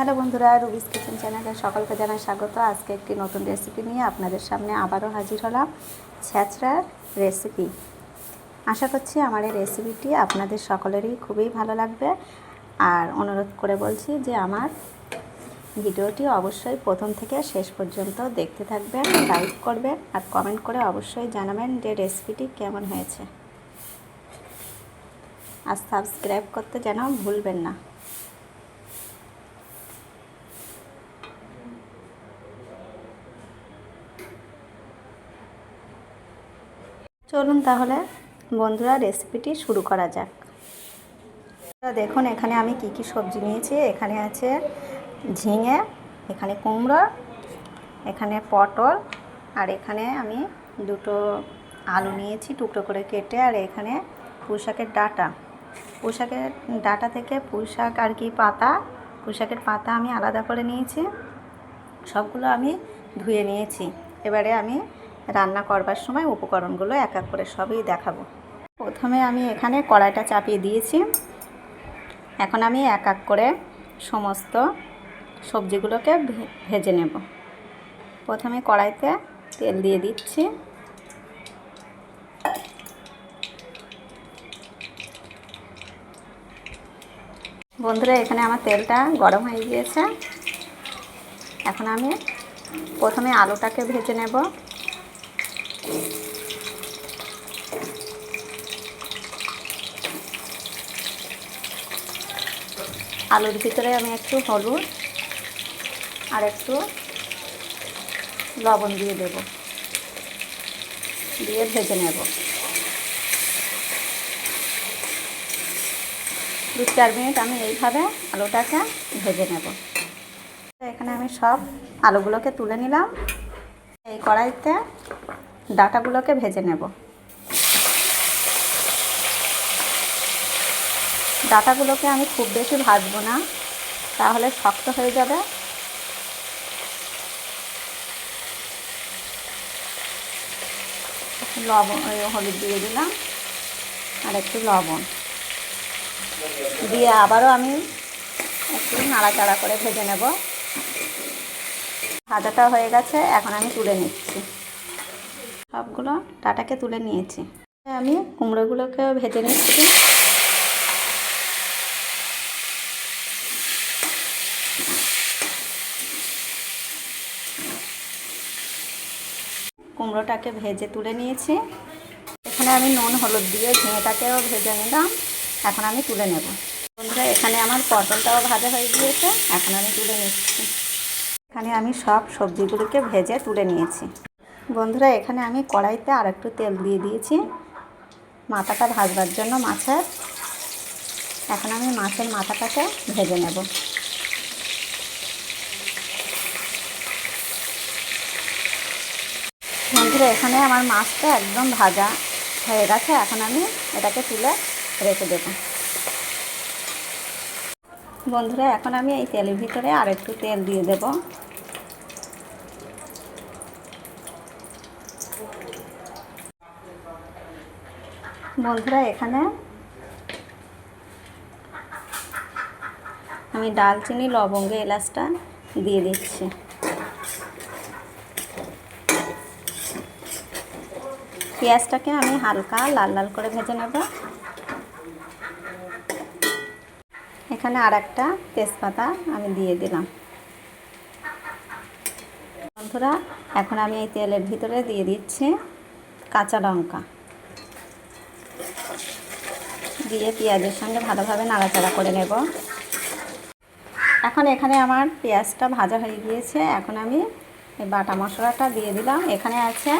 Hello বন্ধুরা, রুবিস kitchen চ্যানেলে সকলকে জানাই স্বাগত। আজকে একটি নতুন রেসিপি নিয়ে আপনাদের সামনে আবারও হাজির হলাম ছ্যাঁচড়ার রেসিপি আশা করছি আমার এই রেসিপিটি আপনাদের সকলেরই খুবই ভালো লাগবে। আর অনুরোধ করে বলছি যে আমার ভিডিওটি অবশ্যই প্রথম থেকে শেষ পর্যন্ত দেখতে থাকবেন লাইক করবেন, আর কমেন্ট করে অবশ্যই জানাবেন যে রেসিপিটি কেমন হয়েছে। আর সাবস্ক্রাইব করতে যেন ভুলবেন না। চলুন তাহলে বন্ধুরা রেসিপিটি শুরু করা যাক। দেখুন, এখানে আমি কি কি সবজি নিয়েছি। এখানে আছে ঝিঙে, এখানে কুমড়ো, এখানে পটল, আর এখানে আমি দুটো আলু নিয়েছি টুকরো করে কেটে, আর এখানে পুঁইশাকের ডাটা। পুঁইশাকের ডাটা থেকে পুঁইশাক আর কি পাতা, পুঁইশাকের পাতা আমি আলাদা করে নিয়েছি। সবগুলো আমি ধুয়ে নিয়েছি। এবারে আমি রান্না করবার সময় উপকরণগুলো এক এক করে সবই দেখাবো। প্রথমে আমি এখানে কড়াইটা চাপিয়ে দিয়েছি। এখন আমি এক এক করে সমস্ত সবজিগুলোকে ভেজে নেব। প্রথমে কড়াইতে তেল দিয়ে দিচ্ছি। বন্ধুরা, এখানে আমার তেলটা গরম হয়ে গিয়েছে। এখন আমি প্রথমে আলুটাকে ভেজে নেব। আলুর ভিতরে আমি একটু হলুদ আর একটু লবণ দিয়ে দেব। দিয়ে ভেজে নেব। দু চার মিনিট আমি এইভাবে আলুটাকে ভেজে নেব। এখানে আমি সব আলুগুলোকে তুলে নিলাম। এই কড়াইতে ডাটাগুলোকে ভেজে নেব। ডাটাগুলোকে আমি খুব বেশি ভাজবো না, তাহলে শক্ত হয়ে যাবে। লবণ হলুদ দিয়ে দিলাম, আর একটু লবণ। দিয়ে আবারও আমি একটু নাড়াচাড়া করে ভেজে নেব। ভাজাটা হয়ে গেছে, এখন আমি তুলে নিচ্ছি। সবগুলো ডাটাকে তুলে নিয়েছি। আমি কুমড়োগুলোকেও ভেজে নিচ্ছি। কুমড়োটাকে ভেজে তুলে নিয়েছি। এখানে আমি নুন, হলুদ দিয়ে ঝিঙেটাকেও ভেজে নিলাম। এখন আমি তুলে নেব। বন্ধুরা, এখানে আমার পটলটাও ভাজা হয়ে গিয়েছে। এখন আমি তুলে নিচ্ছি। এখানে আমি সব সবজিগুলিকে ভেজে তুলে নিয়েছি। বন্ধুরা, এখানে আমি কড়াইতে আর একটু তেল দিয়ে দিয়েছি। মাথাটা ভাজবার জন্য মাছের। এখন আমি মাছের মাথাটাকে ভেজে নেব। বন্ধুরা, এখানে আমার মাছটা একদম ভাজা হয়ে গেছে। এখন আমি এটাকে তুলে রেখে দেব। বন্ধুরা, এখন আমি এই তেলের ভিতরে আর একটু তেল দিয়ে দেব। বন্ধুরা, এখানে আমি ডালচিনি লবঙ্গ, এলাচটা দিয়ে দিচ্ছি। পেঁয়াজটাকে আমি হালকা লাল লাল করে ভেজে নেব। এখানে আর একটা তেজপাতা আমি দিয়ে দিলাম। বন্ধুরা, এখন আমি এই তেলের ভিতরে দিয়ে দিচ্ছি কাঁচা লঙ্কা। দিয়ে পেঁয়াজের সঙ্গে ভালোভাবে নাড়াচাড়া করে নেব। এখন এখানে আমার পেঁয়াজটা ভাজা হয়ে গিয়েছে। এখন আমি বাটা মশলাটা দিয়ে দিলাম। এখানে আছে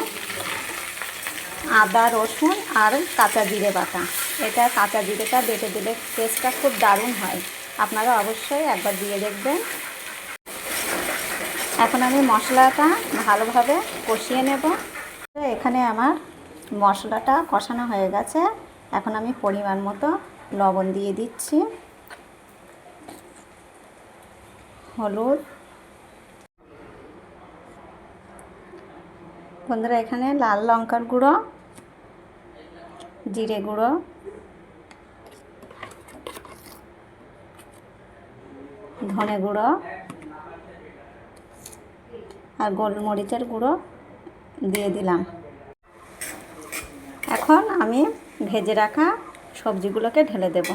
আদা, রসুন আর কাঁচা জিরে বাটা। এটা কাঁচা জিরেটা বেটে দিলে টেস্টটা খুব দারুণ হয়। আপনারা অবশ্যই একবার দিয়ে দেখবেন। এখন আমি মশলাটা ভালোভাবে কষিয়ে নেব। এখানে আমার মশলাটা কষানো হয়ে গেছে। এখন আমি পরিমাণ মতো লবণ দিয়ে দিচ্ছি। হলুদ। বন্ধুরা, এখানে লাল লঙ্কার গুঁড়ো, জিরে গুঁড়ো, ধনে গুঁড়ো আর গোলমরিচের গুঁড়ো দিয়ে দিলাম। এখন আমি ভেজে রাখা সবজিগুলোকে ঢেলে দেব।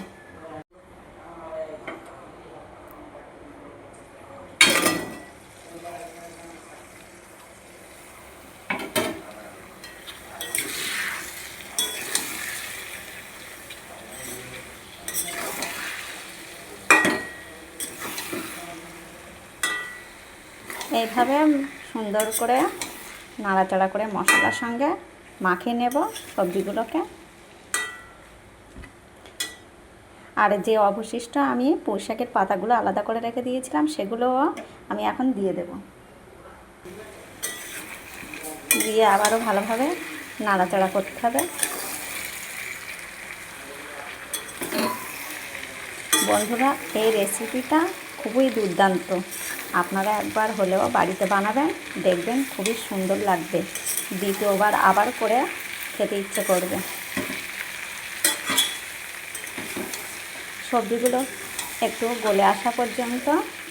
এইভাবে সুন্দর করে নাড়াচাড়া করে মশলার সঙ্গে মাখিয়ে নেব সবজিগুলোকে। আর যে অবশিষ্ট আমি পোশাকের পাতাগুলো আলাদা করে রেখে দিয়েছিলাম সেগুলোও আমি এখন দিয়ে দেব। দিয়ে আবারও ভালোভাবে নাড়াচাড়া করতে হবে। বন্ধুরা, এই রেসিপিটা খুবই দুর্দান্ত। আপনারা একবার হলেও বাড়িতে বানাবেন, দেখবেন খুবই সুন্দর লাগবে। দ্বিতীয়বার আবার করে খেতে ইচ্ছে করবে। সবজিগুলো একটু গলে আসা পর্যন্ত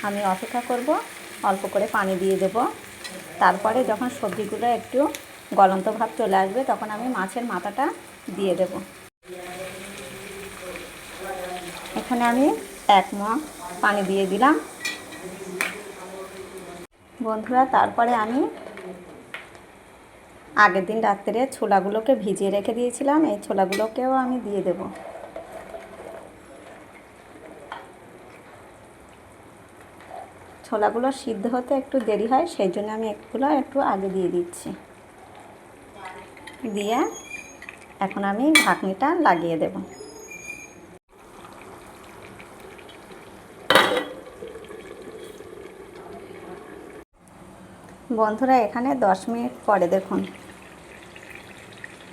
আমি অপেক্ষা করব। অল্প করে পানি দিয়ে দেব। তারপরে যখন সবজিগুলো একটু গলন্ত ভাব চলে আসবে, তখন আমি মাছের মাথাটা দিয়ে দেব। এখানে আমি এক মা পানি দিয়ে দিলাম। বন্ধুরা, তারপরে আমি আগের দিন রাত্রে ছোলাগুলোকে ভিজিয়ে রেখে দিয়েছিলাম। এই ছোলাগুলোকেও আমি দিয়ে দেব। ছোলাগুলো সিদ্ধ হতে একটু দেরি হয়, সেই জন্য আমি একগুলো একটু আগে দিয়ে দিচ্ছি। দিয়ে এখন আমি ঢাকনিটা লাগিয়ে দেবো। বন্ধুরা, এখানে দশ মিনিট পরে দেখুন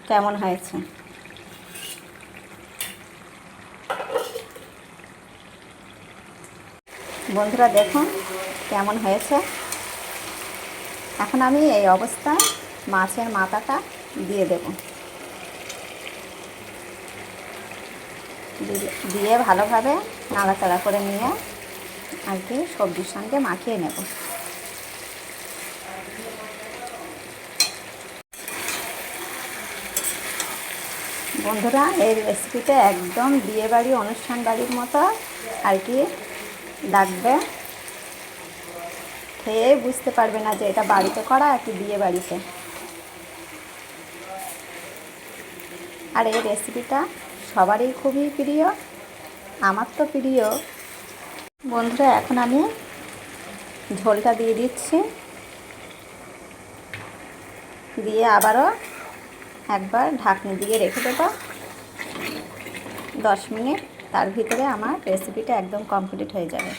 কেমন হয়েছে। বন্ধুরা দেখুন কেমন হয়েছে। এখন আমি এই অবস্থায় মাছের মাথাটা দিয়ে দেব। দিয়ে ভালোভাবে নাড়াচাড়া করে নিয়ে আর কি সবজির সঙ্গে মাখিয়ে নেব। বন্ধুরা এই রেসিপিটা একদম বিয়েবাড়ি অনুষ্ঠান বাড়ির মতো আর কি লাগবে। খেয়ে বুঝতে পারবে না যে এটা বাড়িতে করা কি বিয়ে বাড়িতে। আর এই রেসিপিটা সবারই খুবই প্রিয়, আমার তো প্রিয়। বন্ধুরা, এখন আমি ঝোলটা দিয়ে দিচ্ছি। দিয়ে আবারও একবার ঢাকনি দিয়ে রেখে দেবো। দশ মিনিট তার ভিতরে আমার রেসিপিটা একদম কমপ্লিট হয়ে যাবে।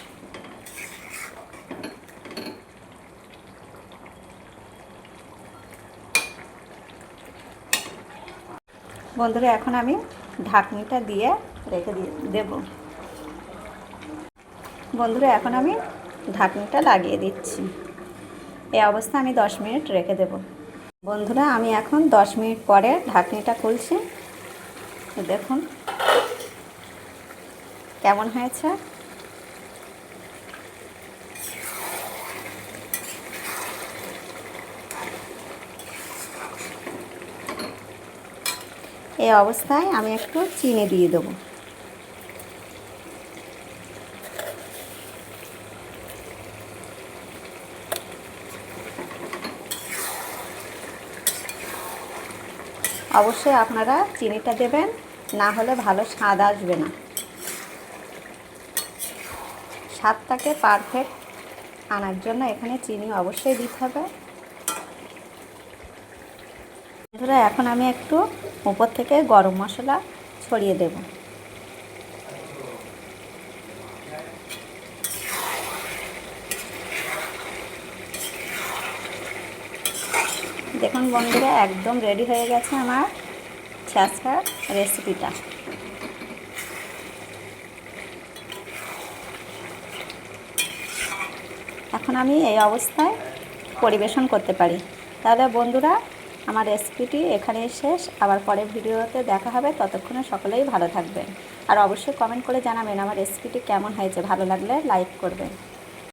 বন্ধুরা, এখন আমি ঢাকনিটা দিয়ে রেখে দেবো। বন্ধুরা, এখন আমি ঢাকনিটা লাগিয়ে দিচ্ছি। এই অবস্থা আমি দশ মিনিট রেখে দেবো। বন্ধুরা, আমি এখন দশ মিনিট পরে ঢাকনিটা খুলছি। দেখুন। কেমন হয়েছে? এই অবস্থায় আমি একটু চিনি দিয়ে দেবো। অবশ্যই আপনারা চিনিটা দেবেন, না হলে ভালো স্বাদ আসবে না। স্বাদটাকে পারফেক্ট আনার জন্য এখানে চিনি অবশ্যই দিতে হবে। বন্ধুরা, এখন আমি একটু উপর থেকে গরম মশলা ছড়িয়ে দেব। দেখুন বন্ধুরা, একদম রেডি হয়ে গেছে আমার ছ্যাঁচড়ার রেসিপিটা এখন আমি এই অবস্থায় পরিবেশন করতে পারি। তাহলে বন্ধুরা, আমার রেসিপিটি এখানেই শেষ। আবার পরের ভিডিওতে দেখা হবে। ততক্ষণে সকলেই ভালো থাকবেন। আর অবশ্যই কমেন্ট করে জানাবেন আমার রেসিপিটি কেমন হয়েছে। ভালো লাগলে লাইক করবেন।